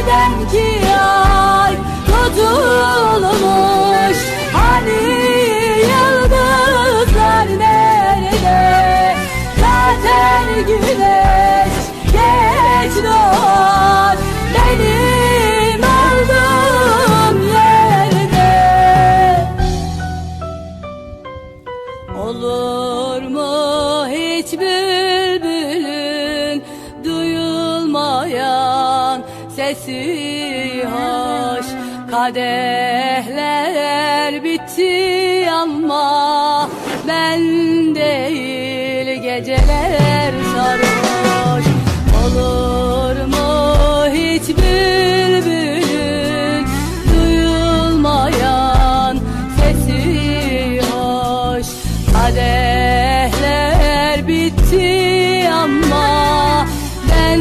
madem ki ay tutulmuş Hani yıldızlar nerede? Zaten güneş geç doğar Benim olduğum yerde. Olur mu hiç bülbülün duyulmayan sesi hoş. Kadehler bitti ama ben değil geceler sarhoş. Olur mu hiç bülbülün duyulmayan sesi hoş? Kadehler bitti ama ben